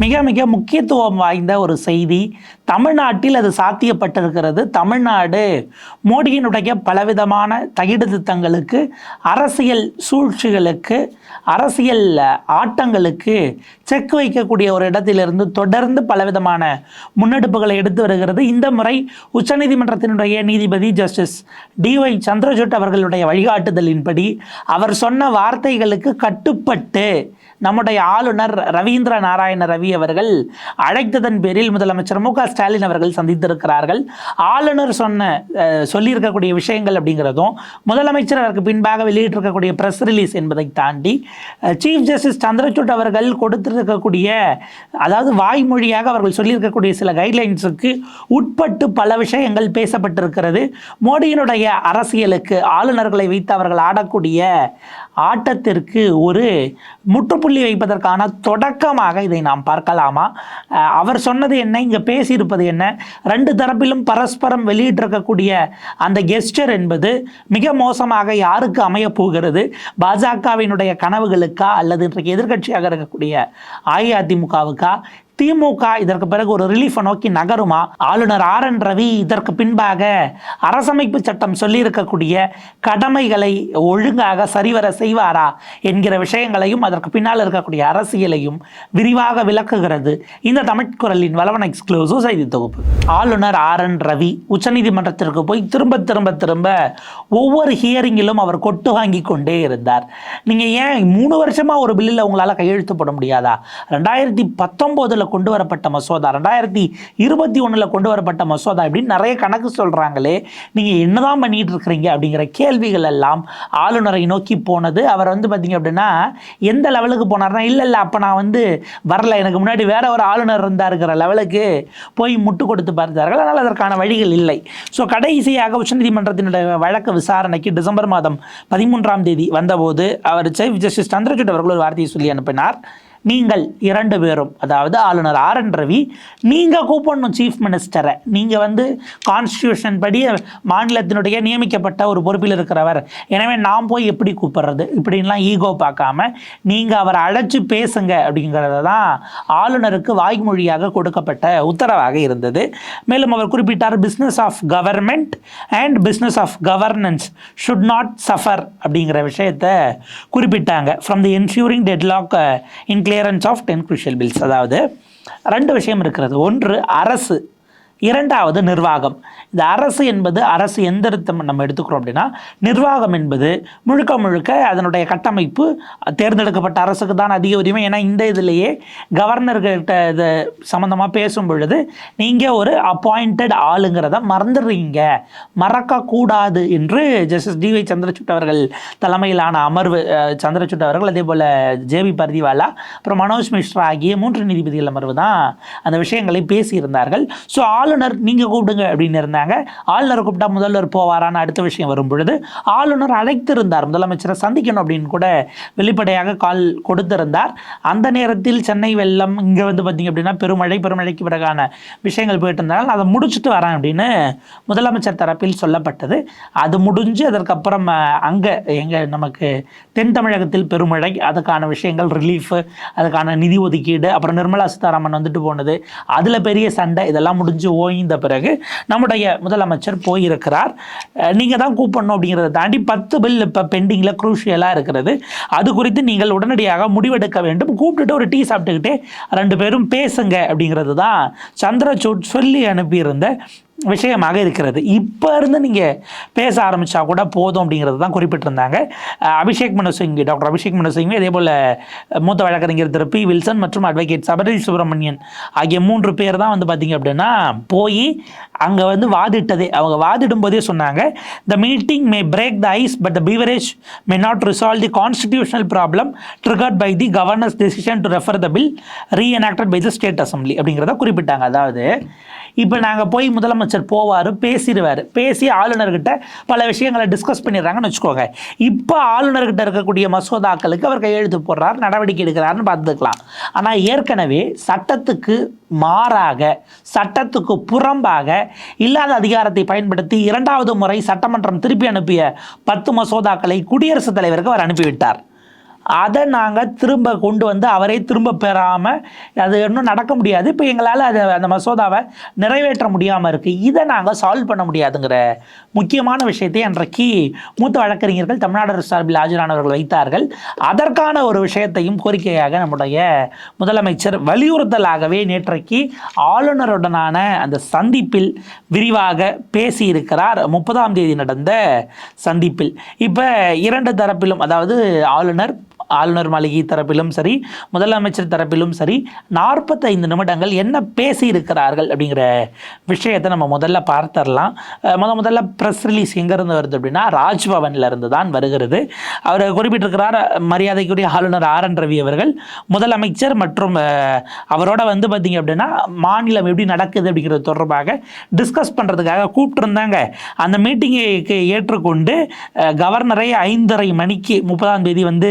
மிக மிக முக்கியத்துவம் வாய்ந்த ஒரு செய்தி. தமிழ்நாட்டில் அது சாத்தியப்பட்டிருக்கிறது. தமிழ்நாடு மோடியினுடைய பலவிதமான தகிடு திட்டங்களுக்கு அரசியல் சூழ்ச்சிகளுக்கு அரசியல் ஆட்டங்களுக்கு செக் வைக்கக்கூடிய ஒரு இடத்திலிருந்து தொடர்ந்து பலவிதமான முன்னெடுப்புகளை எடுத்து வருகிறது. இந்த முறை உச்சநீதிமன்றத்தினுடைய நீதிபதி ஜஸ்டிஸ் டிஒய் சந்திரசூட் அவர்களுடைய வழிகாட்டுதலின்படி அவர் சொன்ன வார்த்தைகளுக்கு கட்டுப்பட்டு நம்முடைய ஆளுநர் ரவீந்திர நாராயண ரவி அவர்கள் அழைத்ததன் பேரில் முதலமைச்சர் மு ஸ்டாலின் அவர்கள் சந்தித்திருக்கிறார்கள். ஆளுநர் சொன்ன சொல்லியிருக்கக்கூடிய விஷயங்கள் அப்படிங்கிறதும் முதலமைச்சர் அதற்கு பின்பாக வெளியிட்டிருக்கக்கூடிய ப்ரெஸ் ரிலீஸ் என்பதை தாண்டி சீஃப் ஜஸ்டிஸ் சந்திரசூட் அவர்கள் கொடுத்திருக்கக்கூடிய அதாவது வாய்மொழியாக அவர்கள் சொல்லியிருக்கக்கூடிய சில கைட்லைன்ஸுக்கு உட்பட்டு பல விஷயங்கள் பேசப்பட்டிருக்கிறது. மோடியினுடைய அரசியலுக்கு ஆளுநர்களை வைத்து அவர்கள் ஆடக்கூடிய ஆட்டத்திற்கு ஒரு முற்றுப்புள்ளி வைப்பதற்கான தொடக்கமாக இதை நாம் பார்க்கலாமா? அவர் சொன்னது என்ன? இங்கே பேசியிருப்பது என்ன? ரெண்டு தரப்பிலும் பரஸ்பரம் வெளியிட்டிருக்கக்கூடிய அந்த கெஸ்டர் என்பது மிக மோசமாக யாருக்கு அமையப் போகிறது? பாஜகவினுடைய கனவுகளுக்கா? அல்லது இன்றைக்கு எதிர்க்கட்சியாக இருக்கக்கூடிய அஇஅதிமுகவுக்கா? திமுக இதற்கு பிறகு ஒரு ரிலீஃபை நோக்கி நகருமா? ஆளுநர் ஆர் என் ரவி இதற்கு பின்பாக அரசமைப்பு சட்டம் சொல்லியிருக்கக்கூடிய கடமைகளை ஒழுங்காக சரிவர செய்வாரா என்கிற விஷயங்களையும் அதற்கு பின்னால் இருக்கக்கூடிய அரசியலையும் விரிவாக விளக்குகிறது. இந்த தமிழ்குரலின் வளவன் எக்ஸ்க்ளூசிவ் செய்தி தொகுப்பு. ஆளுநர் ஆர் என் ரவி உச்சநீதிமன்றத்திற்கு போய் திரும்ப திரும்ப திரும்ப ஒவ்வொரு ஹியரிங்கிலும் அவர் கொட்டு வாங்கி கொண்டே இருந்தார். நீங்கள் ஏன் மூணு வருஷமாக ஒரு பில்லில் உங்களால் கையெழுத்து போட முடியாதா? ரெண்டாயிரத்தி பத்தொம்போதில் கொண்டு வரப்பட்ட மசோதா ரெண்டாயிரத்தி இருபத்தி ஒன்றில் கொண்டு வரப்பட்ட மசோதா இப்படின்னு நிறைய கணக்கு சொல்கிறாங்களே நீங்கள் என்னதான் பண்ணிட்டு இருக்கிறீங்க அப்படிங்கிற கேள்விகள் எல்லாம் ஆளுநரை நோக்கி போனது. அவர் வந்து பார்த்தீங்க அப்படின்னா எந்த லெவலுக்கு போனார்னா இல்லை இல்லை அப்போ நான் வந்து வரல. எனக்கு முன்னாடி வேற ஒரு ஆளுநர் இருந்தாருங்கிற லெவலுக்கு போய் முட்டு கொடுத்து பார்த்தார்கள். ஆனால் அதற்கான வழிகள் இல்லை. ஸோ கடைசியாக உச்சநீதிமன்றத்தினுடைய வழக்கு விசாரணைக்கு டிசம்பர் மாதம் பதிமூன்றாம் தேதி வந்தபோது அவர் சீஃப் ஜஸ்டிஸ் சந்திரசூட் அவர்கள் ஒரு வார்த்தையை சொல்லி அனுப்பினார். நீங்கள் இரண்டு பேரும் அதாவது ஆளுநர் ஆர் என் ரவி நீங்கள் கூப்பிடணும் சீஃப் மினிஸ்டரை நீங்கள் வந்து கான்ஸ்டியூஷன் படி மாநிலத்தினுடைய நியமிக்கப்பட்ட ஒரு பொறுப்பில் இருக்கிறவர். எனவே நான் போய் எப்படி கூப்பிடுறது? இப்படின்லாம் ஈகோ பார்க்காம நீங்கள் அவரை அழைச்சி பேசுங்க அப்படிங்கிறத தான் ஆளுநருக்கு வாய்மொழியாக கொடுக்கப்பட்ட உத்தரவாக இருந்தது. மேலும் அவர் குறிப்பிட்டார் business of government and business of governance should not suffer அப்படிங்கிற விஷயத்தை குறிப்பிட்டாங்க. From the ensuring deadlock include clearance of ten crucial bills அதாவது ரெண்டு விஷயம் இருக்கிறது. ஒன்று அரசு இரண்டாவது நிர்வாகம். இந்த அரசு என்பது அரசு எந்திரத்தை நம்ம எடுத்துக்கிறோம் அப்படின்னா நிர்வாகம் என்பது முழுக்க முழுக்க அதனுடைய கட்டமைப்பு தேர்ந்தெடுக்கப்பட்ட அரசுக்கு தான் அதிக உரிமை. ஏன்னா இந்த இதிலேயே கவர்னர்கிட்ட இது சம்மந்தமாக பேசும் பொழுது நீங்கள் ஒரு அப்பாயிண்டட் ஆளுங்கிறத மறந்துடுறீங்க. மறக்கக்கூடாது என்று ஜஸ்டிஸ் டிவை சந்திரசூட் அவர்கள் தலைமையிலான அமர்வு அஹ், சந்திரசூட் அவர்கள் அதே போல் ஜேபி பர்திவாலா அப்புறம் மனோஜ் மிஸ்ரா ஆகிய மூன்று நீதிபதிகள் அமர்வு தான் அந்த விஷயங்களை பேசியிருந்தார்கள். ஸோ ஆளுநர் நீங்கள் கூப்பிடுங்க அப்படின்னு இருந்தாங்க. ஆளுநரை கூப்பிட்டா முதல்வர் போவாரான்னு அடுத்த விஷயம் வரும் பொழுது ஆளுநர் அழைத்திருந்தார். முதலமைச்சரை சந்திக்கணும் அப்படின்னு கூட வெளிப்படையாக கால் கொடுத்திருந்தார். அந்த நேரத்தில் சென்னை வெள்ளம் இங்கே வந்து பார்த்திங்க அப்படின்னா பெருமழை பெருமழைக்கு பிறகான விஷயங்கள் போயிட்டு இருந்தாலும் அதை முடிச்சுட்டு வரேன் அப்படின்னு முதலமைச்சர் தரப்பில் சொல்லப்பட்டது. அது முடிஞ்சு அதற்கப்புறம் அங்கே எங்கள் நமக்கு தென் தமிழகத்தில் பெருமழை அதுக்கான விஷயங்கள் ரிலீஃப் அதுக்கான நிதி ஒதுக்கீடு அப்புறம் நிர்மலா சீதாராமன் வந்துட்டு போனது அதில் பெரிய சண்டை இதெல்லாம் முடிஞ்சு ஓய்ந்த பிறகு நம்முடைய முதலமைச்சர் போயிருக்கிறார். நீங்கள் தான் கூப்பிடணும் அப்படிங்கிறத தாண்டி பத்து பில் இப்போ பெண்டிங்கில் குரூஷியலாக இருக்கிறது. அது குறித்து நீங்கள் உடனடியாக முடிவெடுக்க வேண்டும். கூப்பிட்டுட்டு ஒரு டீ சாப்பிட்டுக்கிட்டே ரெண்டு பேரும் பேசுங்க அப்படிங்கிறது தான் சந்திரசூட் சொல்லி அனுப்பியிருந்த விஷயமாக இருக்கிறது. இப்போ இருந்து நீங்கள் பேச ஆரம்பித்தா கூட போதும் அப்படிங்கிறது தான் குறிப்பிட்டிருந்தாங்க. அபிஷேக் மனு டாக்டர் அபிஷேக் மனு சிங்வி அதே போல் மூத்த வழக்கறிஞர் திரு பி. வில்சன் மற்றும் அட்வொகேட் சபரி சுப்பிரமணியன் ஆகிய மூன்று பேர் தான் வந்து பார்த்தீங்க அப்படின்னா போய் அங்கே வந்து வாதிட்டதே. அவங்க வாதிடும் போதே சொன்னாங்க the meeting may break the ice but the beverage may not resolve the constitutional problem triggered by the governor's decision to refer the bill reenacted by the state assembly அப்படிங்கிறத குறிப்பிட்டாங்க. அதாவது இப்போ நாங்கள் போய் முதலமைச்சர் போவார் பேசிடுவார். பேசி ஆளுநர்கிட்ட பல விஷயங்களை டிஸ்கஸ் பண்ணிடுறாங்கன்னு வச்சுக்கோங்க. இப்போ ஆளுநர்கிட்ட இருக்கக்கூடிய மசோதாக்களுக்கு அவர் கையெழுத்து போடுறார் நடவடிக்கை எடுக்கிறாருன்னு பார்த்துக்கலாம். ஆனால் ஏற்கனவே சட்டத்துக்கு மாறாக சட்டத்துக்கு புறம்பாக இல்லாத அதிகாரத்தை பயன்படுத்தி இரண்டாவது முறை சட்டமன்றம் திருப்பி அனுப்பிய பத்து மசோதாக்களை குடியரசுத் தலைவருக்கு அவர் அனுப்பிவிட்டார். அதை நாங்கள் திரும்ப கொண்டு வந்து அவரே திரும்ப பெறாமல் அது இன்னும் நடக்க முடியாது. இப்போ எங்களால் அதை அந்த மசோதாவை நிறைவேற்ற முடியாமல் இருக்குது இதை நாங்கள் சால்வ் பண்ண முடியாதுங்கிற முக்கியமான விஷயத்தை அன்றைக்கு மூத்த வழக்கறிஞர்கள் தமிழ்நாடு அரசு சார்பில் ஆஜரானவர்கள் வைத்தார்கள். அதற்கான ஒரு விஷயத்தையும் கோரிக்கையாக நம்முடைய முதலமைச்சர் வலியுறுத்தலாகவே நேற்றைக்கு ஆளுநருடனான அந்த சந்திப்பில் விரிவாக பேசியிருக்கிறார். முப்பதாம் தேதி நடந்த சந்திப்பில். இப்போ இரண்டு தரப்பிலும் அதாவது ஆளுநர் ஆளுநர் மாளிகை தரப்பிலும் சரி முதலமைச்சர் தரப்பிலும் சரி நாற்பத்தைந்து நிமிடங்கள் என்ன பேசியிருக்கிறார்கள் அப்படிங்கிற விஷயத்தை நம்ம முதல்ல பார்த்துடலாம். முத முதல்ல ப்ரெஸ் ரிலீஸ் எங்கேருந்து வருது அப்படின்னா ராஜ்பவன்ல இருந்து தான் வருகிறது. அவர் குறிப்பிட்டிருக்கிறார் மரியாதைக்குரிய ஆளுநர் ஆர் என் ரவி அவர்கள் முதலமைச்சர் மற்றும் அவரோட வந்து பார்த்தீங்க அப்படின்னா மாநிலம் எப்படி நடக்குது அப்படிங்கிறது தொடர்பாக டிஸ்கஸ் பண்ணுறதுக்காக கூப்பிட்டுருந்தாங்க. அந்த மீட்டிங்கை ஏற்றுக்கொண்டு கவர்னரை ஐந்தரை மணிக்கு முப்பதாம் தேதி வந்து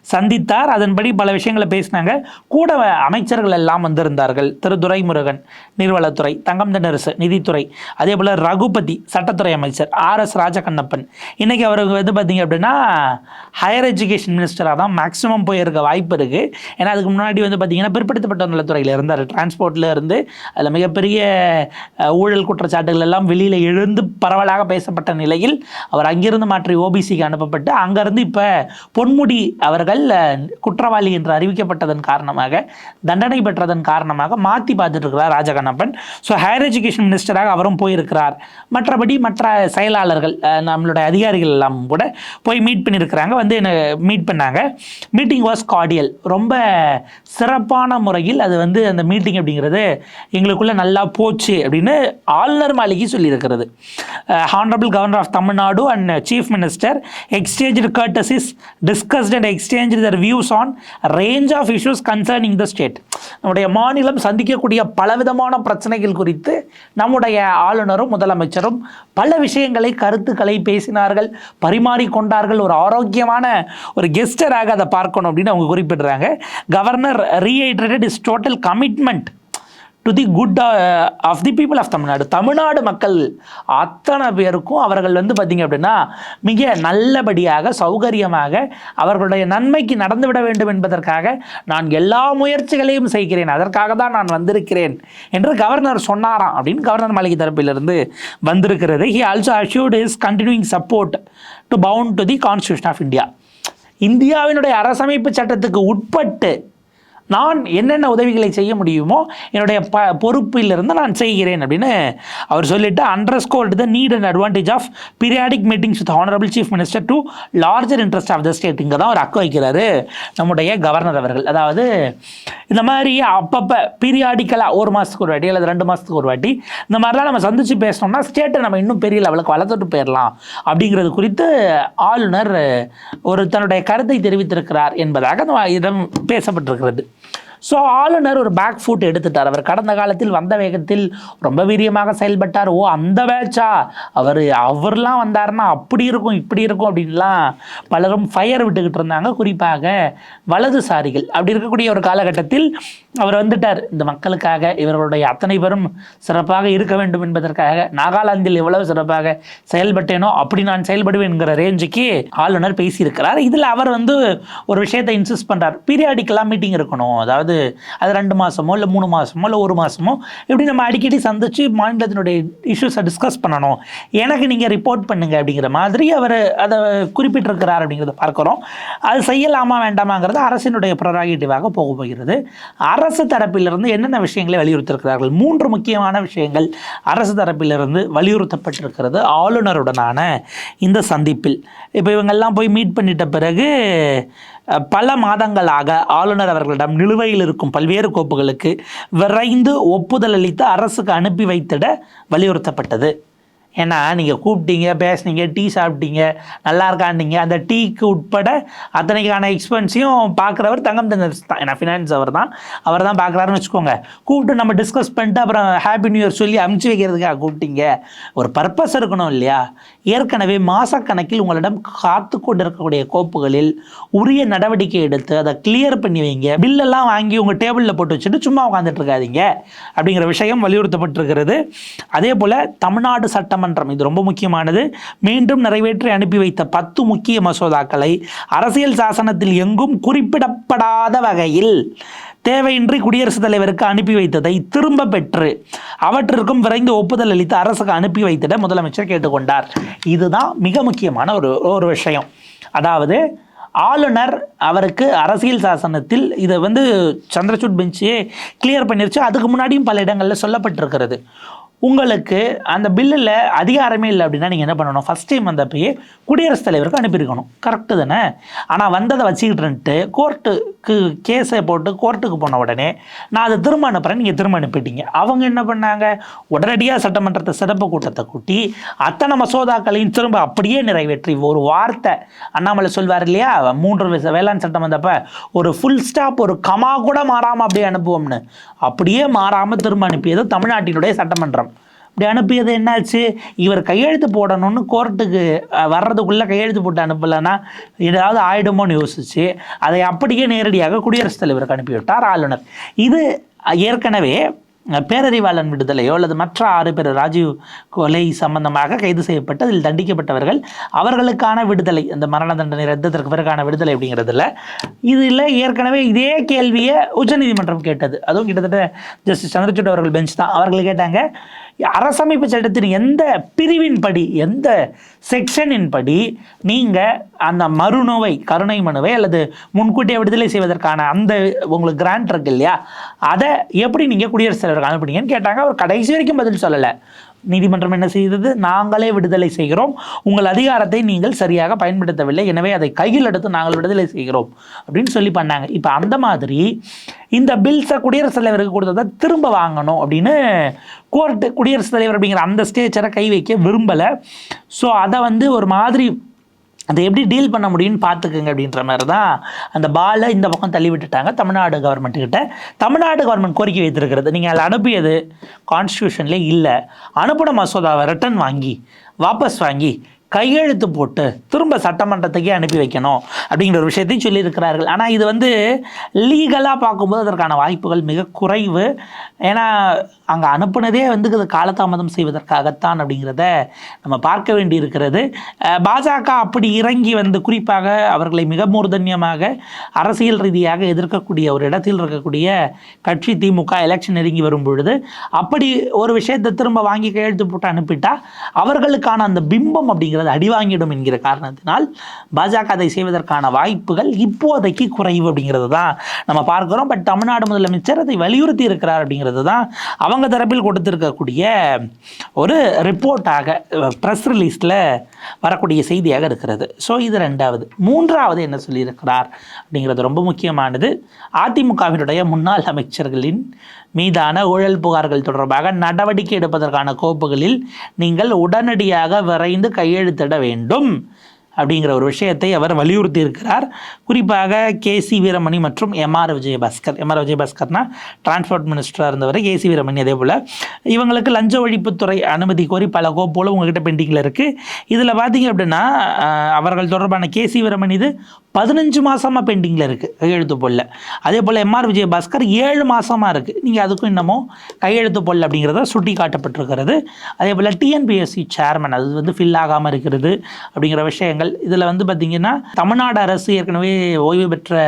சந்தித்தார். அதன்படி பல விஷயங்களை பேசினாங்க. கூட அமைச்சர்கள் எல்லாம் வந்திருந்தார்கள். திரு துரைமுருகன் நீர்வளத்துறை தங்கம் தென்னரசு நிதித்துறை அதே போல் ரகுபதி சட்டத்துறை அமைச்சர் ஆர் எஸ் ராஜகண்ணப்பன். இன்னைக்கு அவருக்கு வந்து பார்த்தீங்க அப்படின்னா ஹையர் எஜுகேஷன் மினிஸ்டராக தான் மேக்ஸிமம் போயிருக்க வாய்ப்பு இருக்குது ஏன்னா அதுக்கு முன்னாடி வந்து பார்த்தீங்கன்னா பிற்படுத்தப்பட்ட நலத்துறையில் இருந்தார். டிரான்ஸ்போர்ட்டில் இருந்து அதில் மிகப்பெரிய ஊழல் குற்றச்சாட்டுகள் எல்லாம் வெளியில் எழுந்து பரவலாக பேசப்பட்ட நிலையில் அவர் அங்கிருந்து மாற்றி ஓபிசிக்கு அனுப்பப்பட்டு அங்கேருந்து இப்போ பொன்முடி அவர்கள் அஹ், குற்றவாளி என்று அறிவிக்கப்பட்டதன் காரணமாக தண்டனை பெற்றதன் காரணமாக மாற்றி பார்த்துட்டு இருக்கிறார் ராஜகண்ணப்பன். ஸோ ஹையர் எஜுகேஷன் மினிஸ்டராக அவரும் போயிருக்கிறார். மற்றபடி மற்ற செயலாளர்கள் நம்மளுடைய அதிகாரிகள் எல்லாம் கூட போய் மீட் பண்ணியிருக்கிறாங்க வந்து என்ன மீட் பண்ணாங்க. மீட்டிங் வாஸ் கார்டியல் ரொம்ப சிறப்பான முறையில் அது வந்து அந்த மீட்டிங் அப்படிங்கிறது எங்களுக்குள்ளே நல்லா போச்சு அப்படின்னு ஆளுநர் மாளிகை சொல்லியிருக்கிறது. Honourable governor of Tamil Nadu and chief minister exchange courtesies discussed and exchange their views on range of issues concerning the state நம்முடைய மாநிலம் சந்திக்கக்கூடிய பலவிதமான பிரச்சனைகள் குறித்து நம்முடைய ஆளுநரும் முதலமைச்சரும் பல விஷயங்களை கருத்துக்களை பேசினார்கள் பரிமாறிக்கொண்டார்கள். ஒரு ஆரோக்கியமான ஒரு கெஸ்டராக அதை பார்க்கணும் அப்படின்னு அவங்க குறிப்பிடுறாங்க. Governor reiterated is total commitment to the good of the people of Tamil Nadu Tamil Nadu மக்கள் அத்தனை பேருக்கும் அவர்கள் வந்து பார்த்திங்க அப்படின்னா மிக நல்லபடியாக சௌகரியமாக அவர்களுடைய நன்மைக்கு நடந்துவிட வேண்டும் என்பதற்காக நான் எல்லா முயற்சிகளையும் செய்கிறேன். அதற்காக தான் நான் வந்திருக்கிறேன் என்று கவர்னர் சொன்னாராம் அப்படின்னு கவர்னர் மாளிகை தரப்பிலிருந்து வந்திருக்கிறது. He also assured is continuing support to bound to the constitution of India இந்தியாவினுடைய அரசமைப்பு சட்டத்துக்கு உட்பட்டு நான் என்னென்ன உதவிகளை செய்ய முடியுமோ என்னுடைய ப பொறுப்பிலிருந்து நான் செய்கிறேன் அப்படின்னு அவர் சொல்லிட்டு underscored the need and advantage of periodic meetings with honourable chief minister to larger interest of the state இங்கே தான் அவர் அக்க வைக்கிறாரு. நம்முடைய கவர்னர் அவர்கள். அதாவது இந்த மாதிரி அப்பப்போ பீரியாடிக்கலாக ஒரு மாதத்துக்கு ஒரு வாட்டி அல்லது ரெண்டு மாதத்துக்கு ஒரு வாட்டி இந்த மாதிரிலாம் நம்ம சந்தித்து பேசினோம்னா ஸ்டேட்டை நம்ம இன்னும் பெரிய லெவலுக்கு வளர்த்துட்டு போயிடலாம் அப்படிங்கிறது குறித்து ஆளுநர் ஒரு தன்னுடைய கருத்தை தெரிவித்திருக்கிறார் என்பதாக அந்த இடம் பேசப்பட்டிருக்கிறது. ஸோ ஆளுநர் ஒரு பேக் ஃபுட் எடுத்துட்டார். அவர் கடந்த காலத்தில் வந்த வேகத்தில் ரொம்ப வீரியமாக செயல்பட்டார். ஓ அந்த பேட்சா அவர் அவர்லாம் வந்தாருன்னா அப்படி இருக்கும் இப்படி இருக்கும் அப்படின்லாம் பலரும் ஃபயர் விட்டுக்கிட்டு இருந்தாங்க. குறிப்பாக வலதுசாரிகள். அப்படி இருக்கக்கூடிய ஒரு காலகட்டத்தில் அவர் வந்துட்டார். இந்த மக்களுக்காக இவர்களுடைய அத்தனை பேரும் சிறப்பாக இருக்க வேண்டும் என்பதற்காக நாகாலாந்தில் எவ்வளவு சிறப்பாக செயல்பட்டேனோ அப்படி நான் செயல்படுவேன் என்கிற ரேஞ்சுக்கு ஆளுநர் பேசியிருக்கிறார். இதில் அவர் வந்து ஒரு விஷயத்தை இன்சிஸ்ட் பண்ணுறார் பீரியாடிக்கலாக மீட்டிங் இருக்கணும். அதாவது அது ரெண்டு மாதமோ இல்லை மூணு மாதமோ இல்லை ஒரு மாதமோ இப்படி நம்ம அடிக்கடி சந்தித்து மாநிலத்தினுடைய இஷ்யூஸை டிஸ்கஸ் பண்ணணும். எனக்கு நீங்கள் ரிப்போர்ட் பண்ணுங்க அப்படிங்கிற மாதிரி அவர் அதை குறிப்பிட்டிருக்கிறார் அப்படிங்கிறத பார்க்குறோம். அது செய்யலாமா வேண்டாமாங்கிறது அரசினுடைய ப்ரொராகேட்டிவாக போக போகிறது. அரசு தரப்பிலிருந்து என்னென்ன விஷயங்களை வலியுறுத்தியிருக்கிறார்கள் மூன்று முக்கியமான விஷயங்கள் அரசு தரப்பிலிருந்து வலியுறுத்தப்பட்டிருக்கிறது ஆளுநருடனான இந்த சந்திப்பில். இப்போ இவங்கெல்லாம் போய் மீட் பண்ணிட்ட பிறகு பல மாதங்களாக ஆளுநர் அவர்களிடம் நிலுவையில் இருக்கும் பல்வேறு கோப்புகளுக்கு விரைந்து ஒப்புதல் அளித்து அரசுக்கு அனுப்பி வைத்திட வலியுறுத்தப்பட்டது. ஏன்னா நீங்கள் கூப்பிட்டீங்க பேசுனீங்க டீ சாப்பிட்டீங்க நல்லா இருக்காண்டிங்க அந்த டீக்கு உட்பட அத்தனைக்கான எக்ஸ்பென்ஸையும் பார்க்குறவர் தங்கம் தங்க தான். ஏன்னா ஃபினான்ஸ் அவர் தான். அவர் தான் பார்க்குறாருன்னு வச்சுக்கோங்க. கூப்பிட்டு நம்ம டிஸ்கஸ் பண்ணிட்டு அப்புறம் ஹாப்பி நியூ இயர் சொல்லி அமுச்சு வைக்கிறதுக்காக கூப்பிட்டீங்க. ஒரு பர்பஸ் இருக்கணும் இல்லையா? ஏற்கனவே மாதக்கணக்கில் உங்களிடம் காத்து கொண்டு இருக்கக்கூடிய கோப்புகளில் உரிய நடவடிக்கை எடுத்து அதை கிளியர் பண்ணி வைங்க. பில்லெல்லாம் வாங்கி உங்கள் டேபிளில் போட்டு வச்சுட்டு சும்மா உட்காந்துட்டு இருக்காதீங்க. அப்படிங்கிற விஷயம் வலியுறுத்தப்பட்டிருக்கிறது. அதே போல் தமிழ்நாடு சட்டம் நாடாளுமன்றம் இது ரொம்ப முக்கியமானது. மீண்டும் நிறைவேற்றி அனுப்பி வைத்த பத்து முக்கிய மசோதாக்களை அரசியல் சாசனத்தில் எங்கும் குறிப்பிடப்படாத வகையில் தேவையின்றி குடியரசுத் தலைவருக்கு அனுப்பி வைத்ததை திரும்ப பெற்று அவற்றிற்கும் விரைந்து ஒப்புதல் அளித்து அரசுக்கு அனுப்பி வைத்திட முதலமைச்சர் கேட்டுக்கொண்டார். இதுதான் மிக முக்கியமான ஒரு ஒரு விஷயம். அதாவது ஆளுநர் அவருக்கு அரசியல் சாசனத்தில் இதை வந்து சந்திரசூட் பெஞ்சே கிளியர் பண்ணிருச்சு. அதுக்கு முன்னாடியும் பல இடங்களில் சொல்லப்பட்டிருக்கிறது. உங்களுக்கு அந்த பில்லில் அதிகாரமே இல்லை அப்படின்னா நீங்கள் என்ன பண்ணணும்? ஃபஸ்ட் டைம் வந்தப்பயே குடியரசுத் தலைவருக்கு அனுப்பியிருக்கணும். கரெக்டு தானே? ஆனால் வந்ததை வச்சுக்கிட்டுன்ட்டு கோர்ட்டுக்கு கேஸை போட்டு கோர்ட்டுக்கு போன உடனே நான் அதை திரும்ப அனுப்புகிறேன் நீங்கள் திரும்ப அனுப்பிட்டீங்க. அவங்க என்ன பண்ணாங்க? உடனடியாக சட்டமன்றத்தை சிறப்பு கூட்டத்தை கூட்டி அத்தனை மசோதாக்களையும் திரும்ப அப்படியே நிறைவேற்றி ஒரு வார்த்தை அண்ணாமலை சொல்வார் இல்லையா? மூன்று வேளாண் சட்டம் வந்தப்போ ஒரு ஃபுல் ஸ்டாப் ஒரு கமா கூட மாறாமல் அப்படியே அனுப்புவோம்னு. அப்படியே மாறாமல் திரும்ப அனுப்பியது தமிழ்நாட்டினுடைய சட்டமன்றம். இப்படி அனுப்பியது என்னாச்சு? இவர் கையெழுத்து போடணும்னு கோர்ட்டுக்கு வர்றதுக்குள்ளே கையெழுத்து போட்டு அனுப்பலைன்னா ஏதாவது ஆயிடுமோன்னு யோசிச்சு அதை அப்படியே நேரடியாக குடியரசுத் தலைவருக்கு அனுப்பிவிட்டார் ஆளுநர். இது ஏற்கனவே பேரறிவாளன் விடுதலையோ அல்லது மற்ற ஆறு பேர் ராஜீவ் கொலை சம்பந்தமாக கைது செய்யப்பட்டு அதில் தண்டிக்கப்பட்டவர்கள் அவர்களுக்கான விடுதலை அந்த மரண தண்டனை ரத்தத்திற்கு பிறகான விடுதலை அப்படிங்கிறதுல இதில் ஏற்கனவே இதே கேள்வியை உச்சநீதிமன்றம் கேட்டது. அதுவும் கிட்டத்தட்ட ஜஸ்டிஸ் சந்திரசூட் அவர்கள் பெஞ்ச் தான். அவர்கள் கேட்டாங்க அரசமைப்பு சட்டத்தின் எந்த பிரிவின் படி எந்த செக்ஷனின் படி நீங்கள் அந்த மறுநோவை கருணை மனுவை அல்லது முன்கூட்டியே விடுதலை செய்வதற்கான அந்த உங்களுக்கு கிராண்ட் இருக்கு இல்லையா? அதை எப்படி நீங்கள் குடியரசுத் தலைவருக்கு அனுப்புனீங்கன்னு கேட்டாங்க. அவர் கடைசி வரைக்கும் பதில் சொல்லலை. நீதிமன்றம் என்ன செய்தது? நாங்களே விடுதலை செய்கிறோம். உங்கள் அதிகாரத்தை நீங்கள் சரியாக பயன்படுத்தவில்லை. எனவே அதை கையில் எடுத்து நாங்கள் விடுதலை செய்கிறோம். அப்படின்னு சொல்லி பண்ணாங்க. இப்போ அந்த மாதிரி இந்த பில்ஸை குடியரசுத் தலைவருக்கு கொடுத்ததை திரும்ப வாங்கணும் அப்படின்னு கோர்ட்டு குடியரசுத் தலைவர் அப்படிங்கிற அந்த ஸ்டேச்சரை கை வைக்க விரும்பலை. ஸோ அதை வந்து ஒரு மாதிரி அதை எப்படி டீல் பண்ண முடியும்னு பார்த்துக்குங்க அப்படின்ற மாதிரி தான் அந்த பாலை இந்த பக்கம் தள்ளி விட்டுட்டாங்க தமிழ்நாடு கவர்மெண்ட்டுக்கிட்ட தமிழ்நாடு கவர்மெண்ட் கோரிக்கை வைத்திருக்கிறது. நீங்கள் அதில் அனுப்பியது கான்ஸ்டியூஷன்லேயே இல்லை. அனுப்பின மசோதாவை ரிட்டன் வாங்கி வாபஸ் வாங்கி கையெழுத்து போட்டு திரும்ப சட்டமன்றத்துக்கே அனுப்பி வைக்கணும் அப்படிங்கிற ஒரு விஷயத்தையும் சொல்லியிருக்கிறார்கள். ஆனால் இது வந்து லீகலாக பார்க்கும்போது அதற்கான வாய்ப்புகள் மிக குறைவு. ஏன்னா அங்கே அனுப்புனதே வந்து இது காலதாமதம் செய்வதற்காகத்தான் அப்படிங்கிறத நம்ம பார்க்க வேண்டி இருக்கிறது பாஜக அப்படி இறங்கி வந்து குறிப்பாக அவர்களை மிக மூர்தன்யமாக அரசியல் ரீதியாக எதிர்க்கக்கூடிய ஒரு இடத்தில் இருக்கக்கூடிய கட்சி திமுக எலெக்ஷன் நெருங்கி வரும் பொழுது அப்படி ஒரு விஷயத்தை திரும்ப வாங்கி கையெழுத்து போட்டு அனுப்பிட்டா அவர்களுக்கான அந்த பிம்பம் அப்படிங்கிறது அடி அடிவாங்கிடும் என்கிற காரணத்தினால் பாஜக அதை செய்வதற்கான வாய்ப்புகள் இப்போதைக்கு குறைவு அப்படிங்கிறது தான் நம்ம பார்க்குறோம். பட் தமிழ்நாடு முதலமைச்சர் அதை வலியுறுத்தி இருக்கிறார் அப்படிங்கிறது தான் அவங்க தரப்பில் கொடுத்துருக்கக்கூடிய ஒரு ரிப்போர்ட்டாக ப்ரெஸ் ரிலீஸில் வரக்கூடிய செய்தியாக இருக்கிறது. ஸோ இது ரெண்டாவது. மூன்றாவது என்ன சொல்லியிருக்கிறார் அப்படிங்கிறது ரொம்ப முக்கியமானது. அதிமுகவினுடைய முன்னாள் அமைச்சர்களின் மீதான ஊழல் புகார்கள் தொடர்பாக நடவடிக்கை எடுப்பதற்கான கோப்புகளில் நீங்கள் உடனடியாக விரைந்து கையெழுத்திட வேண்டும். அப்படிங்கிற ஒரு விஷயத்தை அவர் வலியுறுத்தி இருக்கிறார் குறிப்பாக கே சி வீரமணி மற்றும் M R Vijayabaskar. M R விஜயபாஸ்கர்னா transport மினிஸ்டராக இருந்தவர் கே சி வீரமணி அதே போல். இவங்களுக்கு லஞ்ச ஒழிப்புத்துறை அனுமதி கோரி பல கோப்புகளும் உங்ககிட்ட பெண்டிங்கில் இருக்குது இதில் பார்த்தீங்க அப்படின்னா அவர்கள் தொடர்பான கே சி வீரமணி இது பதினஞ்சு மாதமாக பெண்டிங்கில் இருக்குது கையெழுத்து போடல. அதே போல் எம்ஆர் விஜயபாஸ்கர் ஏழு மாதமாக இருக்குது நீங்கள் அதுக்கும் இன்னமும் கையெழுத்து போடல அப்படிங்கிறத சுட்டி காட்டப்பட்டிருக்கிறது அதே போல் டிஎன்பிஎஸ்சி சேர்மன் அது வந்து ஃபில் ஆகாமல் இருக்கிறது அப்படிங்கிற விஷயங்கள். இதில் வந்து பார்த்திங்கன்னா தமிழ்நாடு அரசு ஏற்கனவே ஓய்வு பெற்ற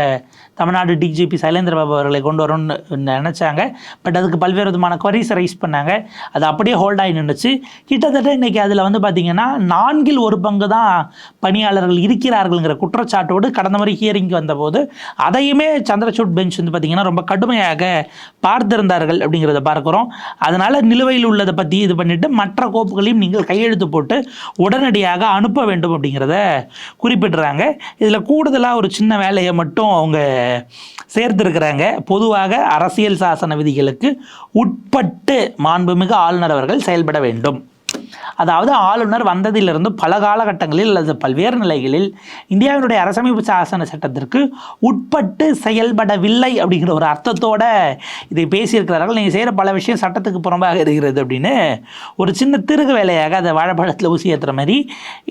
தமிழ்நாடு டிஜிபி சைலேந்திர பாபு அவர்களை கொண்டு வரணும்னு நினச்சாங்க. பட் அதுக்கு பல்வேறு விதமான queries ரைஸ் பண்ணாங்க. அது அப்படியே ஹோல்ட் ஆகி நின்றுச்சு கிட்டத்தட்ட இன்றைக்கி அதில் வந்து பார்த்திங்கன்னா நான்கில் ஒரு பங்கு தான் பணியாளர்கள் இருக்கிறார்கள்ங்கிற குற்றச்சாட்டோடு கடந்த முறை ஹியரிங்க்கு வந்தபோது அதையுமே சந்திரசூட் பெஞ்ச் வந்து பார்த்திங்கன்னா ரொம்ப கடுமையாக பார்த்திருந்தார்கள் அப்படிங்கிறத பார்க்குறோம். அதனால் நிலுவையில் உள்ளதை பற்றி இது பண்ணிவிட்டு மற்ற கோப்புகளையும் நீங்கள் கையெழுத்து போட்டு உடனடியாக அனுப்ப வேண்டும் அப்படிங்கிறத குறிப்பிடுறாங்க. இதில் கூடுதலாக ஒரு சின்ன வேலையை மட்டும் அவங்க சேர்த்துருக்கிறாங்க. பொதுவாக அரசியல் சாசன விதிகளுக்கு உட்பட்டு மாண்புமிகு ஆளுநர் அவர்கள் செயல்பட வேண்டும். அதாவது ஆளுநர் வந்ததிலிருந்து பல காலகட்டங்களில் அல்லது பல்வேறு நிலைகளில் இந்தியாவினுடைய அரசமைப்பு சாசன சட்டத்திற்கு உட்பட்டு செயல்படவில்லை அப்படிங்கிற ஒரு அர்த்தத்தோட இதை பேசியிருக்கிறார்கள். நீங்கள் செய்கிற பல விஷயம் சட்டத்துக்கு புறம்பாக இருக்கிறது அப்படின்னு ஒரு சின்ன திருகு வேலையாக அதை வாழைப்பழத்தில் ஊசி ஏற்றுற மாதிரி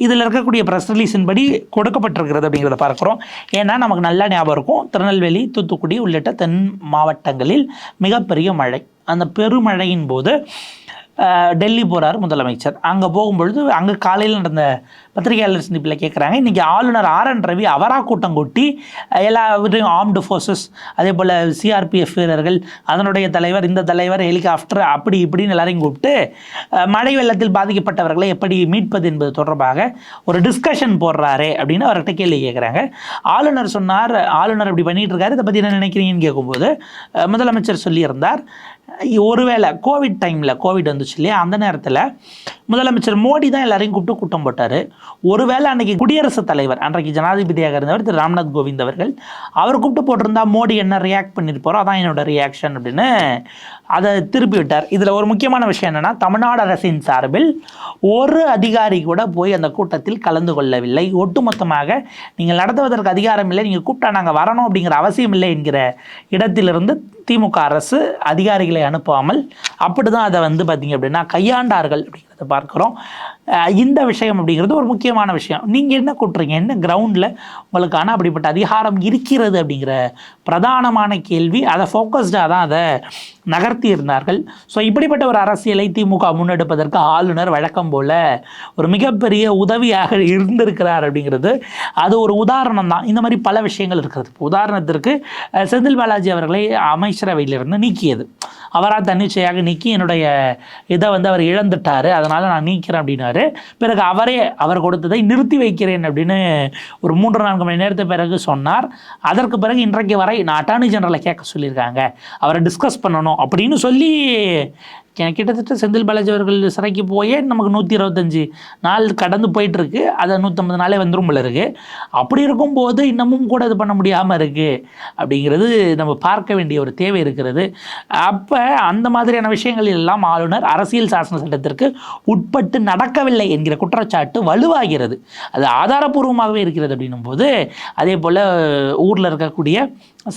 இதில் இருக்கக்கூடிய ப்ரெஸ் ரிலீஸின் படி கொடுக்கப்பட்டிருக்கிறது அப்படிங்கிறத பார்க்குறோம். ஏன்னா நமக்கு நல்லா ஞாபகம் இருக்கும். திருநெல்வேலி தூத்துக்குடி உள்ளிட்ட தென் மாவட்டங்களில் மிகப்பெரிய மழை. அந்த பெருமழையின் போது டெல்லி போகிறார் முதலமைச்சர். அங்கே போகும்பொழுது அங்கே காலையில் நடந்த பத்திரிகையாளர் சந்திப்பில் கேட்குறாங்க. இன்றைக்கி ஆளுநர் ஆர் என் ரவி அவரா கூட்டம் கூட்டி எல்லாவற்றையும் ஆர்ம்டு ஃபோர்ஸஸ் அதே போல் சிஆர்பிஎஃப் வீரர்கள் அதனுடைய தலைவர் இந்த தலைவர் ஹெலிகாப்டர் அப்படி இப்படின்னு எல்லாரையும் கூப்பிட்டு மழை வெள்ளத்தில் பாதிக்கப்பட்டவர்களை எப்படி மீட்பது என்பது தொடர்பாக ஒரு டிஸ்கஷன் போடுறாரு அப்படின்னு அவர்கிட்ட கேள்வி கேட்குறாங்க. ஆளுநர் சொன்னார் ஆளுநர் இப்படி பண்ணிட்டு இருக்காரு. இதை பற்றி என்ன நினைக்கிறீங்கன்னு கேட்கும்போது முதலமைச்சர் சொல்லியிருந்தார் ஒருவேளை கோவிட் டைமில் கோவிட் வந்துச்சு இல்லையா? அந்த நேரத்தில் முதலமைச்சர் மோடி தான் எல்லாரையும் கூப்பிட்டு கூட்டம் போட்டார். ஒருவேளை அன்னைக்கு குடியரசுத் தலைவர் அன்றைக்கு ஜனாதிபதியாக இருந்தவர் திரு ராம்நாத் கோவிந்த் அவர்கள் அவர் கூப்பிட்டு போட்டிருந்தா மோடி என்ன ரியாக்ட் பண்ணியிருப்பாரோ அதான் என்னோட ரியாக்ஷன் அப்படின்னு அதை திருப்பி விட்டார். இதில் ஒரு முக்கியமான விஷயம் என்னென்னா தமிழ்நாடு அரசின் சார்பில் ஒரு அதிகாரி கூட போய் அந்த கூட்டத்தில் கலந்து கொள்ளவில்லை. ஒட்டுமொத்தமாக நீங்கள் நடத்துவதற்கு அதிகாரம் இல்லை நீங்கள் கூப்பிட்டா நாங்கள் வரணும் அப்படிங்கிற அவசியம் இல்லை என்கிற இடத்திலிருந்து திமுக அரசு அதிகாரிகளை அனுப்பாமல் அப்படி தான் அதை வந்து பார்த்திங்க அப்படின்னா கையாண்டார்கள் அப்படிங்கிறத பார்க்குறோம். இந்த விஷயம் அப்படிங்கிறது ஒரு முக்கியமான விஷயம். நீங்கள் என்ன கூட்டுறீங்க என்ன கிரவுண்டில் உங்களுக்கான அப்படிப்பட்ட அதிகாரம் இருக்கிறது அப்படிங்கிற பிரதானமான கேள்வி. அதை ஃபோக்கஸ்டாக தான் அதை நகர்த்தி இருந்தார்கள் ஸோ இப்படிப்பட்ட ஒரு அரசியலை திமுக முன்னெடுப்பதற்கு ஆளுநர் வழக்கம் போல் ஒரு மிகப்பெரிய உதவியாக இருந்திருக்கிறார் அப்படிங்கிறது. அது ஒரு உதாரணம் தான். இந்த மாதிரி பல விஷயங்கள் இருக்கிறது. உதாரணத்திற்கு செந்தில் பாலாஜி அவர்களை அமைச்சரவையிலிருந்து நீக்கியது. அவராக தன்னிச்சையாக நீக்கி என்னுடைய இதை வந்து அவர் இழந்துட்டார். அதனால் நான் நீக்கிறேன் அப்படின்னாரு. பிறகு அவரே அவர் கொடுத்ததை நிறுத்தி வைக்கிறேன் அப்படின்னு ஒரு மூன்று நான்கு மணி நேரத்துக்கு பிறகு சொன்னார். அதற்கு பிறகு இன்றைக்கு வரை நான் அட்டார்னி ஜெனரலை கேட்க சொல்லியிருக்காங்க. அவரை டிஸ்கஸ் பண்ணணும். அப்படின்னு சொல்லி கிட்டத்தட்ட செந்தில் பாலாஜி அவர்கள் சிறைக்கு போயே நமக்கு நூற்றி இருபத்தஞ்சி நாள் கடந்து போயிட்டுருக்கு. அதை நூற்றம்பது நாளே வந்துடும் போல இருக்கு. அப்படி இருக்கும்போது இன்னமும் கூட இது பண்ண முடியாமல் இருக்குது அப்படிங்கிறது நம்ம பார்க்க வேண்டிய ஒரு தேவை இருக்கிறது. அப்போ அந்த மாதிரியான விஷயங்கள் எல்லாம் ஆளுநர் அரசியல் சாசன சட்டத்திற்கு உட்பட்டு நடக்கவில்லை என்கிற குற்றச்சாட்டு வலுவாகிறது. அது ஆதாரபூர்வமாகவே இருக்கிறது அப்படின்னும் போது அதே போல் ஊரில் இருக்கக்கூடிய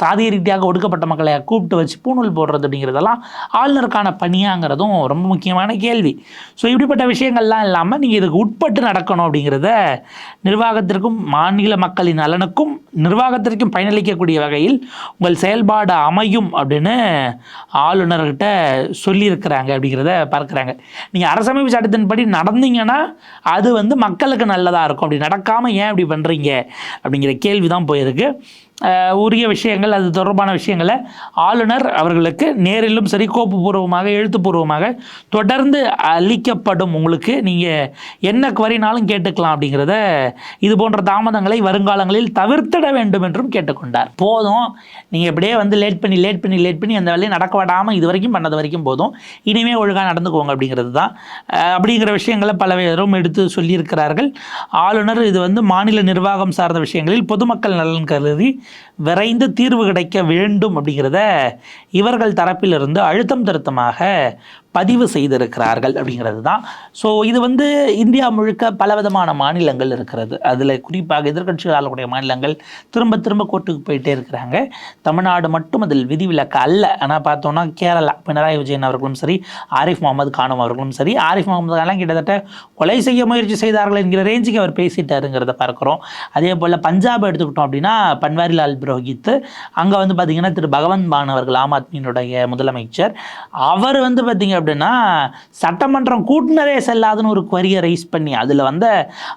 சாதிய ரீதியாக ஒடுக்கப்பட்ட மக்களை கூப்பிட்டு வச்சு பூணூல் போடுறது அப்படிங்கிறதெல்லாம் ஆளுநருக்கான பணியாக பணியாங்கிறதும் ரொம்ப முக்கியமான கேள்வி. ஸோ இப்படிப்பட்ட விஷயங்கள்லாம் இல்லாமல் நீங்கள் இதுக்கு உட்பட்டு நடக்கணும் அப்படிங்கிறத நிர்வாகத்திற்கும் மாநில மக்களின் நலனுக்கும் நிர்வாகத்திற்கும் பயனளிக்கக்கூடிய வகையில் உங்கள் செயல்பாடு அமையும் அப்படின்னு ஆளுநர்கிட்ட சொல்லியிருக்கிறாங்க அப்படிங்கிறத பார்க்குறாங்க. நீங்கள் அரசமைப்பு சட்டத்தின்படி நடந்தீங்கன்னா அது வந்து மக்களுக்கு நல்லதாக இருக்கும். அப்படி நடக்காமல் ஏன் இப்படி பண்ணுறீங்க அப்படிங்கிற கேள்வி தான் போயிருக்கு. உரிய விஷயங்கள் அது தொடர்பான விஷயங்களை ஆளுநர் அவர்களுக்கு நேரிலும் சரி கோப்புப்பூர்வமாக எழுத்துப்பூர்வமாக தொடர்ந்து அளிக்கப்படும். உங்களுக்கு நீங்கள் என்ன குவரினாலும் கேட்டுக்கலாம் அப்படிங்கிறத இது போன்ற தாமதங்களை வருங்காலங்களில் தவிர்த்திட வேண்டும் என்றும் கேட்டுக்கொண்டார். போதும். நீங்கள் இப்படியே வந்து லேட் பண்ணி லேட் பண்ணி லேட் பண்ணி அந்த வேலையை நடக்க விடாமல் இது வரைக்கும் பண்ணது வரைக்கும் போதும். இனிமேல் ஒழுங்காக நடந்துக்குவோங்க அப்படிங்கிறது தான். அப்படிங்கிற விஷயங்களை பல பேரும் எடுத்து சொல்லியிருக்கிறார்கள். ஆளுநர் இது வந்து மாநில நிர்வாகம் சார்ந்த விஷயங்களில் பொதுமக்கள் நலன் கருதி விரைந்து தீர்வு கிடைக்க வேண்டும் அப்படிங்கிறத இவர்கள் தரப்பிலிருந்து அழுத்தம் திருத்தமாக பதிவு செய்திருக்கிறார்கள் அப்படிங்கிறது தான். ஸோ இது வந்து இந்தியா முழுக்க பலவிதமான மாநிலங்கள் இருக்கிறது. அதில் குறிப்பாக எதிர்கட்சிகள் ஆளக்கூடிய மாநிலங்கள் திரும்ப திரும்ப கோர்ட்டுக்கு போயிட்டே இருக்கிறாங்க. தமிழ்நாடு மட்டும் அதில் விதிவிலக்கு அல்ல. ஆனால் பார்த்தோம்னா கேரளா பினராயி விஜயன் அவர்களும் சரி ஆரிஃப் முகமது கானும் அவர்களும் சரி ஆரிஃப் முகமது கான்லாம் கிட்டத்தட்ட கொலை செய்ய முயற்சி செய்தார்கள் என்கிற ரேஞ்சுக்கு அவர் பேசிட்டாருங்கிறத பார்க்குறோம். அதே போல் பஞ்சாப் எடுத்துக்கிட்டோம் அப்படின்னா பன்வாரிலால் புரோஹித் அங்கே வந்து பார்த்திங்கன்னா திரு பகவந்த் மான் அவர்கள் ஆம் ஆத்மியினுடைய முதலமைச்சர். அவர் வந்து பார்த்திங்க அப்படின்னா சட்டமன்றம் கூட்டினரே செல்லாதுன்னு ஒரு கொரியை ரைஸ் பண்ணி அதில் வந்த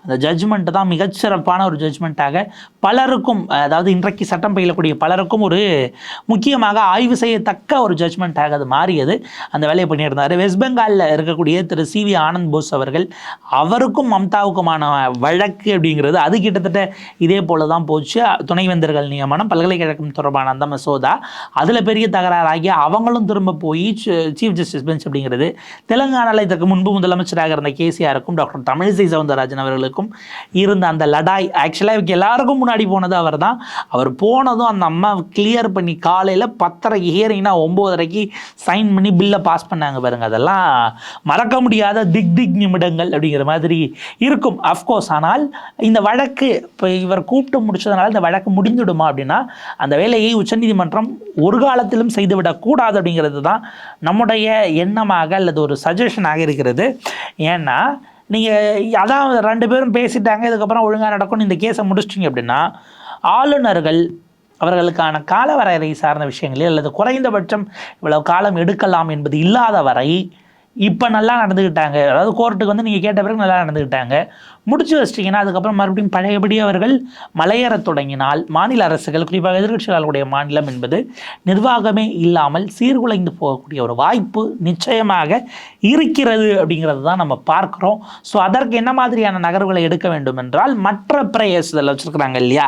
அந்த ஜட்ஜ்மெண்ட்டு தான் மிகச்சிறப்பான ஒரு ஜட்ஜ்மெண்ட்டாக பலருக்கும் அதாவது இன்றைக்கு சட்டம் பயிலக்கூடிய பலருக்கும் ஒரு முக்கியமாக ஆய்வு செய்யத்தக்க ஒரு ஜட்ஜ்மெண்ட்டாக அது மாறியது. அந்த வேலையை பண்ணியிருந்தார் வெஸ்ட் பெங்காலில் இருக்கக்கூடிய திரு சி வி ஆனந்த் போஸ் அவர்கள் அவருக்கும் மம்தாவுக்குமான வழக்கு அப்படிங்கிறது அது கிட்டத்தட்ட இதே போல தான் போச்சு. துணைவேந்தர்கள் நியமனம் பல்கலைக்கழகம் தொடர்பான அந்த மசோதா அதில் பெரிய தகராறாகி அவங்களும் திரும்ப போய் சீஃப் ஜஸ்டிஸ் பெஞ்ச் அப்படி அப்படிங்கிறது. தெலுங்கானாவில் இதற்கு முன்பு முதலமைச்சராக இருந்த கேசிஆருக்கும் டாக்டர் தமிழிசை சவுந்தரராஜன் அவர்களுக்கும் இருந்த அந்த லடாய் ஆக்சுவலாக இவங்க எல்லாருக்கும் முன்னாடி போனது அவர் தான் அவர் போனதும் அந்த அம்மா கிளியர் பண்ணி காலையில் பத்தரைக்கு ஹியரிங்னா ஒம்போதரைக்கு சைன் பண்ணி பில்லை பாஸ் பண்ணாங்க பாருங்க. அதெல்லாம் மறக்க முடியாத திக் திக் நிமிடங்கள் அப்படிங்கிற மாதிரி இருக்கும். அஃப்கோர்ஸ் ஆனால் இந்த வழக்கு இப்போ இவர் கூப்பிட்டு முடிச்சதுனால இந்த வழக்கு முடிந்துடுமா அப்படின்னா அந்த வேலையை உச்சநீதிமன்றம் ஒரு காலத்திலும் செய்துவிடக்கூடாது அப்படிங்கிறது தான் நம்முடைய எண்ணமாக அல்லது ஒரு சஜஷனாக இருக்கிறது. ஏன்னா நீங்கள் அதான் ரெண்டு பேரும் பேசிட்டாங்க இதுக்கப்புறம் ஒழுங்காக நடக்கும்னு இந்த கேஸை முடிச்சிட்டிங்க அப்படின்னா ஆளுநர்கள் அவர்களுக்கான காலவரையறை சார்ந்த விஷயங்களில் அல்லது குறைந்தபட்சம் இவ்வளவு காலம் எடுக்கலாம் என்பது இல்லாத வரை இப்போ நல்லா நடந்துக்கிட்டாங்க அதாவது கோர்ட்டுக்கு வந்து நீங்கள் கேட்ட பிறகு நல்லா நடந்துக்கிட்டாங்க முடிச்சு வச்சிட்டிங்கன்னா அதுக்கப்புறம் மறுபடியும் பழையபடி அவர்கள் மலையேறத் தொடங்கினால் மாநில அரசுகள் குறிப்பாக எதிர்கட்சிகளுடைய மாநிலம் என்பது நிர்வாகமே இல்லாமல் சீர்குலைந்து போகக்கூடிய ஒரு வாய்ப்பு நிச்சயமாக இருக்கிறது அப்படிங்கிறது தான் நம்ம பார்க்குறோம். ஸோ அதற்கு என்ன மாதிரியான நகர்வுகளை எடுக்க வேண்டும் என்றால் மற்ற பிரேயர்ஸ் இதில் வச்சுருக்குறாங்க இல்லையா?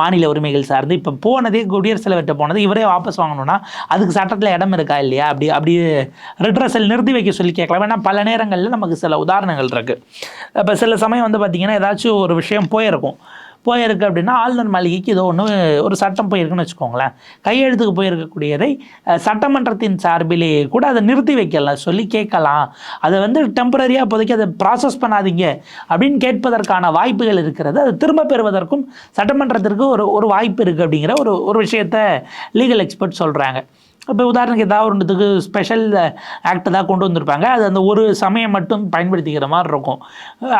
மாநில உரிமைகள் சார்ந்து. இப்போ போனதே குடியரசு தலைவர்கிட்ட போனது இவரே வாபஸ் வாங்கணும்னா அதுக்கு சட்டத்தில் இடம் இருக்கா இல்லையா? அப்படி அப்படி ரிட்ரஸல் நிறுத்தி வைக்க சொல்லி கேட்கலாம். ஏன்னா பல நேரங்களில் நமக்கு சில உதாரணங்கள் இருக்குது இப்போ சில சமயம் வந்து பார்த்திங்கன்னா ஏதாச்சும் ஒரு விஷயம் போயிருக்கும். போயிருக்கு அப்படின்னா ஆளுநர் மாளிகைக்கு ஏதோ ஒன்று ஒரு சட்டம் போயிருக்குன்னு வச்சுக்கோங்களேன். கையெழுத்துக்கு போயிருக்கக்கூடியதை சட்டமன்றத்தின் சார்பிலேயே கூட அதை நிறுத்தி வைக்கலாம் சொல்லி கேட்கலாம். அதை வந்து டெம்பரரியாக இப்போதைக்கு அதை ப்ராசஸ் பண்ணாதீங்க அப்படின்னு கேட்பதற்கான வாய்ப்புகள் இருக்கிறது. அது திரும்ப பெறுவதற்கும் சட்டமன்றத்திற்கு ஒரு ஒரு வாய்ப்பு இருக்குது அப்படிங்கிற ஒரு ஒரு விஷயத்தை லீகல் எக்ஸ்பர்ட் சொல்கிறாங்க இப்போ உதாரணத்துக்கு ஏதாவது ஒன்றுத்துக்கு ஸ்பெஷல் ஆக்ட் தான் கொண்டு வந்திருப்பாங்க. அது அந்த ஒரு சமயம் மட்டும் பயன்படுத்திக்கிற மாதிரி இருக்கும்.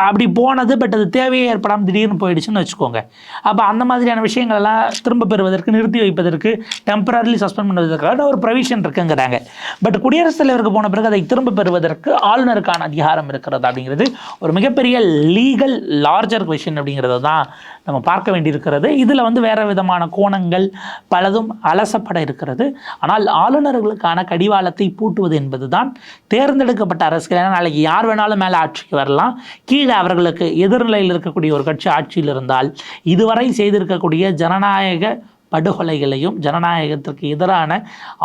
அப்படி போனது பட் அது தேவையே ஏற்படாமல் திடீர்னு போயிடுச்சுன்னு வச்சுக்கோங்க. அப்போ அந்த மாதிரியான விஷயங்கள் எல்லாம் திரும்ப பெறுவதற்கு நிறுத்தி வைப்பதற்கு டெம்பரரிலி சஸ்பெண்ட் பண்ணுவதற்காக ஒரு ப்ரொவிஷன் இருக்குங்கிறாங்க. பட் குடியரசுத் தலைவருக்கு போன பிறகு அதை திரும்ப பெறுவதற்கு ஆளுநருக்கான அதிகாரம் இருக்கிறது அப்படிங்கிறது ஒரு மிகப்பெரிய லீகல் லார்ஜர் கொஷின் அப்படிங்கிறது தான் நம்ம பார்க்க வேண்டியிருக்கிறது. இதில் வந்து வேறு விதமான கோணங்கள் பலதும் அலசப்பட இருக்கிறது. ஆனால் ஆளுநர்களுக்கான கடிவாளத்தை பூட்டுவது என்பது தான் தேர்ந்தெடுக்கப்பட்ட அரசுகள் ஏன்னா நாளைக்கு யார் வேணாலும் மேலே ஆட்சிக்கு வரலாம். கீழே அவர்களுக்கு எதிர்நிலையில் இருக்கக்கூடிய ஒரு கட்சி ஆட்சியில் இருந்தால் இதுவரை செய்திருக்கக்கூடிய ஜனநாயக படுகொலைகளையும் ஜனநாயகத்திற்கு எதிரான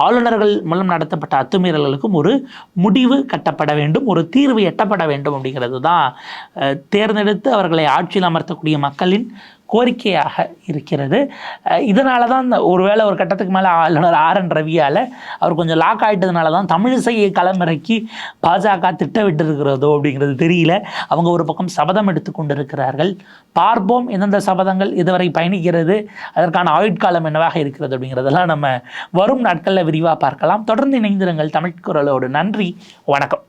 ஆளுநர்கள் மூலம் நடத்தப்பட்ட அத்துமீறல்களுக்கும் ஒரு முடிவு கட்டப்பட வேண்டும் ஒரு தீர்வு எட்டப்பட வேண்டும் அப்படிங்கிறது தான் தேர்ந்தெடுத்து அவர்களை ஆட்சியில் அமர்த்தக்கூடிய மக்களின் கோரிக்கையாக இருக்கிறது. இதனால தான் இந்த ஒருவேளை ஒரு கட்டத்துக்கு மேலே ஆளுநர் ஆர் என் ரவியால் அவர் கொஞ்சம் லாக் ஆகிட்டதுனால தான் தமிழிசையை களமிறக்கி பாஜக திட்டமிட்டு இருக்கிறதோ அப்படிங்கிறது தெரியல. அவங்க ஒரு பக்கம் சபதம் எடுத்து கொண்டிருக்கிறார்கள். பார்ப்போம் எந்தெந்த சபதங்கள் இதுவரை பயணிக்கிறது அதற்கான ஆயுட்காலம் என்னவாக இருக்கிறது அப்படிங்கிறதெல்லாம் நம்ம வரும் நாட்களில் விரிவாக பார்க்கலாம். தொடர்ந்து இணைந்திருங்கள் தமிழ் குரலோடு. நன்றி வணக்கம்.